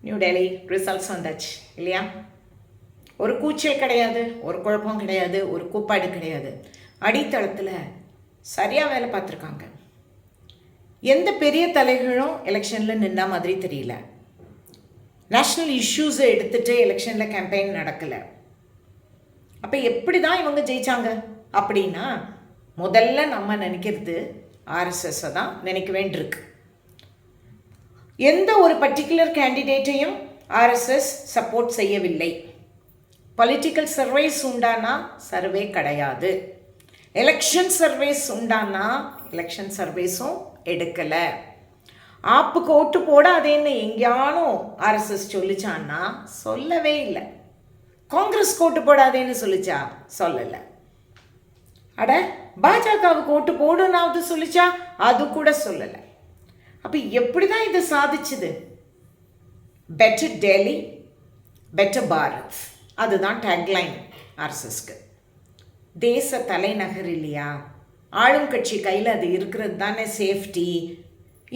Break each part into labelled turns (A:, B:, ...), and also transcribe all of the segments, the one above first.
A: New Delhi results வந்தாச்சு இல்லையா? ஒரு கூச்சல் கிடையாது ஒரு குழப்பம் கிடையாது ஒரு கூப்பாடு கிடையாது. அடித்தளத்தில் சரியாக வேலை பார்த்துருக்காங்க. எந்த பெரிய தலைகளும் எலெக்ஷனில் நின்ன மாதிரி தெரியல. நேஷ்னல் இஷ்யூஸை எடுத்துகிட்டு எலெக்ஷனில் கேம்பெயின் நடக்கலை. அப்போ எப்படி தான் இவங்க ஜெயிச்சாங்க? அப்படின்னா முதல்ல நம்ம நினைக்கிறது ஆர்எஸ்எஸ்ஸை தான் நினைக்க வேண்டியிருக்கு. எந்த ஒரு பர்டிகுலர் கேண்டிடேட்டையும் ஆர்எஸ்எஸ் சப்போர்ட் செய்யவில்லை. பொலிட்டிக்கல் சர்வேஸ் உண்டானா? சர்வே கிடையாது. எலெக்ஷன் சர்வேஸ் உண்டானா? எலெக்ஷன் சர்வேஸும் எடுக்கலை. ஆப்புக்கு ஓட்டு போடாதேன்னு எங்கேயானும் ஆர்எஸ்எஸ் சொல்லிச்சான்னா சொல்லவே இல்லை. காங்கிரஸ் ஓட்டு போடாதேன்னு சொல்லிச்சா? சொல்லலை. அட பாஜகவுக்கு ஓட்டு போடுன்னாவது சொல்லிச்சா? அது கூட சொல்லலை. அப்போ எப்படி தான் இதை சாதிச்சுது? பெட்டர் டெல்லி பெட்டர் பாரத் அதுதான் டேக்லைன் ஆர்எஸ்எஸ்க்கு தேச தலைநகர் இல்லையா? ஆளும் கட்சி கையில் அது இருக்கிறது தானே சேஃப்டி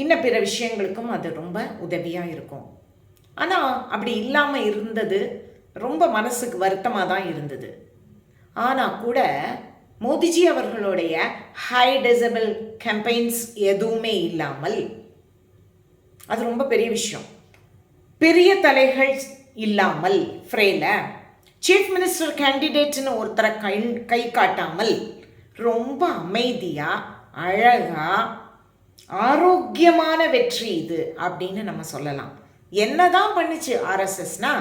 A: இன்னும் பிற விஷயங்களுக்கும் அது ரொம்ப உதவியாக இருக்கும். ஆனால் அப்படி இல்லாமல் இருந்தது ரொம்ப மனசுக்கு வருத்தமாக தான் இருந்தது. ஆனால் கூட மோதிஜி அவர்களுடைய ஹை டெசபிள் கேம்பெயின்ஸ் எதுவுமே இல்லாமல் அது ரொம்ப பெரிய விஷயம். பெரிய தலைகள் இல்லாமல் ஃப்ரேல சீஃப் மினிஸ்டர் கேண்டிடேட்னு ஒருத்தரை கை கை காட்டாமல் ரொம்ப அமைதியாக அழகாக ஆரோக்கியமான வெற்றி இது அப்படின்னு நம்ம சொல்லலாம். என்னதான் பண்ணுச்சு ஆர்எஸ்எஸ்னா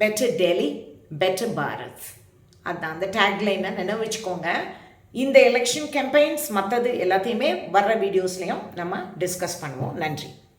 A: பெட்டர் டெல்லி பெட்டர் பாரத் அதான் அந்த டேக்லைனை நினைவு வச்சுக்கோங்க. இந்த எலெக்ஷன் கேம்பெயின்ஸ் மற்றது எல்லாத்தையுமே வர்ற வீடியோஸ்லையும் நம்ம டிஸ்கஸ் பண்ணுவோம். நன்றி.